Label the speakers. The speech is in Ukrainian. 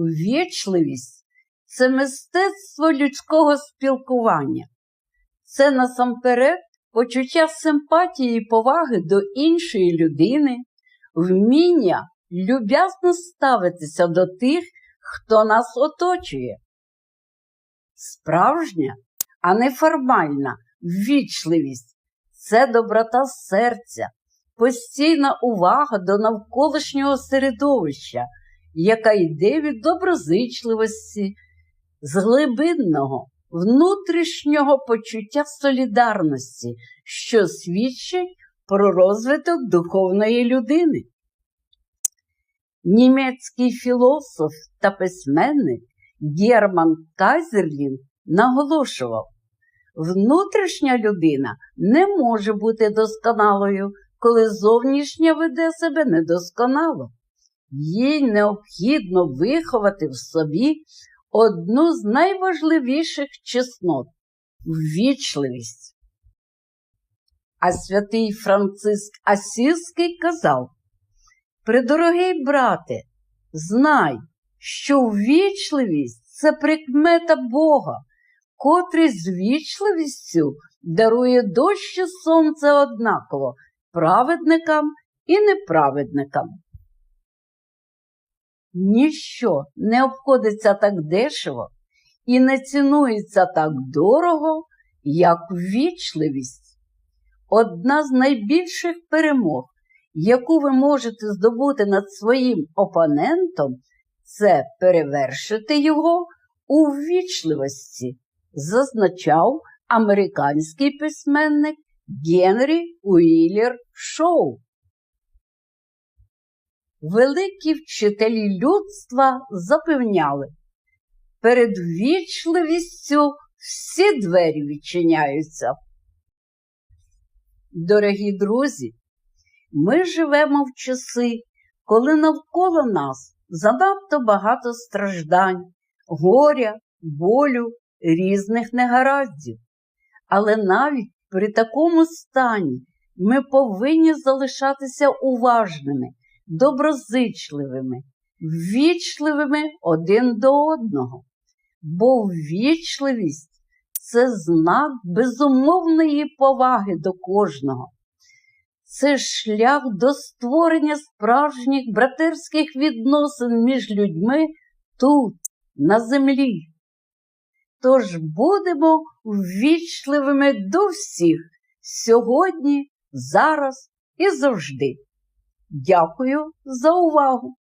Speaker 1: Ввічливість це мистецтво людського спілкування. Це насамперед почуття симпатії і поваги до іншої людини, вміння люб'язно ставитися до тих, хто нас оточує. Справжня, а не формальна ввічливість це доброта серця, постійна увага до навколишнього середовища, яка йде від доброзичливості, з глибинного, внутрішнього почуття солідарності, що свідчить про розвиток духовної людини. Німецький філософ та письменник Герман Кайзерлін наголошував, внутрішня людина не може бути досконалою, коли зовнішня веде себе недосконало. Їй необхідно виховати в собі одну з найважливіших чеснот ввічливість. А святий Франциск Асівський казав Придорогий брате, знай, що ввічливість це прикмета Бога, котрий з вічливістю дарує дощ і сонце однаково праведникам і неправедникам. Ніщо не обходиться так дешево і не цінується так дорого, як ввічливість. Одна з найбільших перемог, яку ви можете здобути над своїм опонентом, це перевершити його у ввічливості, зазначав американський письменник Генрі Уіллер Шоу. Великі вчителі людства запевняли, перед вічливістю всі двері відчиняються. Дорогі друзі, ми живемо в часи, коли навколо нас занадто багато страждань, горя, болю, різних негараздів. Але навіть при такому стані ми повинні залишатися уважними, доброзичливими, ввічливими один до одного, бо ввічливість це знак безумовної поваги до кожного. Це шлях до створення справжніх братерських відносин між людьми тут, на землі. Тож будемо ввічливими до всіх сьогодні, зараз і завжди. Дякую за увагу!